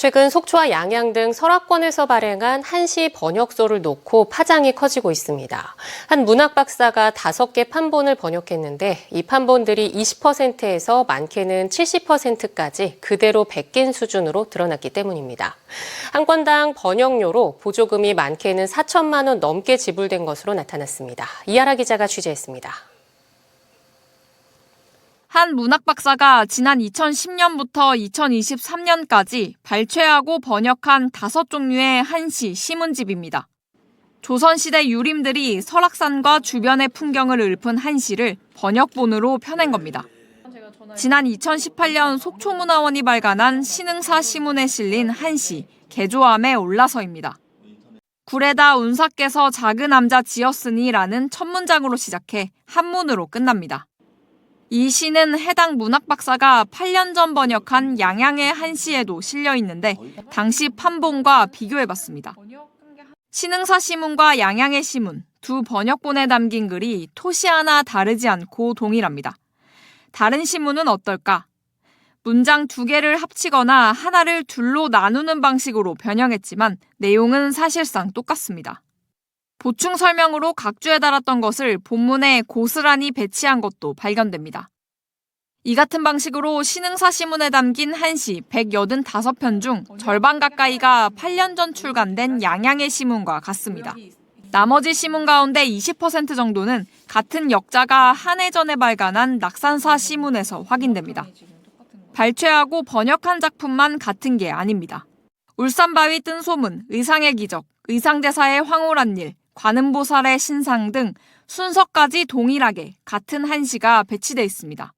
최근 속초와 양양 등 설악권에서 발행한 한시 번역소를 놓고 파장이 커지고 있습니다. 한 문학 박사가 다섯 개 판본을 번역했는데 이 판본들이 20%에서 많게는 70%까지 그대로 베낀 수준으로 드러났기 때문입니다. 한 권당 번역료로 보조금이 많게는 4천만 원 넘게 지불된 것으로 나타났습니다. 이하라 기자가 취재했습니다. 한 문학 박사가 지난 2010년부터 2023년까지 발췌하고 번역한 다섯 종류의 한시 시문집입니다. 조선시대 유림들이 설악산과 주변의 풍경을 읊은 한시를 번역본으로 펴낸 겁니다. 지난 2018년 속초문화원이 발간한 신흥사 시문에 실린 한시, 개조함에 올라서입니다. 구레다 운사께서 작은 남자 지었으니라는 첫 문장으로 시작해 한문으로 끝납니다. 이 시는 해당 문학 박사가 8년 전 번역한 양양의 한 시에도 실려 있는데 당시 판본과 비교해 봤습니다. 신흥사 시문과 양양의 시문 두 번역본에 담긴 글이 토시 하나 다르지 않고 동일합니다. 다른 시문은 어떨까? 문장 두 개를 합치거나 하나를 둘로 나누는 방식으로 변형했지만 내용은 사실상 똑같습니다. 보충 설명으로 각주에 달았던 것을 본문에 고스란히 배치한 것도 발견됩니다. 이 같은 방식으로 신흥사 시문에 담긴 한시 185편 중 절반 가까이가 8년 전 출간된 양양의 시문과 같습니다. 나머지 시문 가운데 20% 정도는 같은 역자가 한 해 전에 발간한 낙산사 시문에서 확인됩니다. 발췌하고 번역한 작품만 같은 게 아닙니다. 울산바위 뜬 소문, 의상의 기적, 의상대사의 황홀한 일, 관음보살의 신상 등 순서까지 동일하게 같은 한시가 배치돼 있습니다.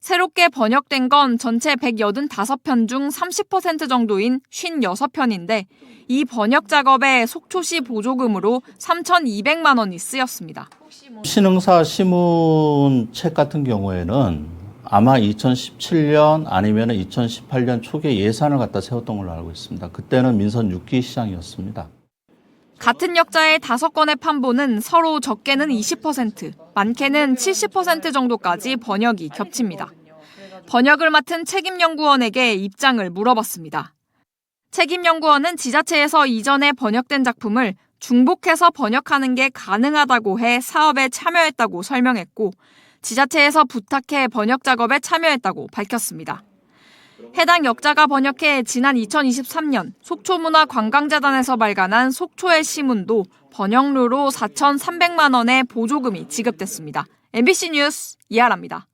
새롭게 번역된 건 전체 185편 중 30% 정도인 56편인데 이 번역 작업에 속초시 보조금으로 3,200만 원이 쓰였습니다. 신흥사 시문 책 같은 경우에는 아마 2017년 아니면 2018년 초기에 예산을 갖다 세웠던 걸로 알고 있습니다. 그때는 민선 6기 시장이었습니다. 같은 역자의 다섯 건의 판본은 서로 적게는 20%, 많게는 70% 정도까지 번역이 겹칩니다. 번역을 맡은 책임연구원에게 입장을 물어봤습니다. 책임연구원은 지자체에서 이전에 번역된 작품을 중복해서 번역하는 게 가능하다고 해 사업에 참여했다고 설명했고, 지자체에서 부탁해 번역 작업에 참여했다고 밝혔습니다. 해당 역자가 번역해 지난 2023년 속초문화관광재단에서 발간한 속초의 시문도 번역료로 4,300만 원의 보조금이 지급됐습니다. MBC 뉴스 이하라입니다.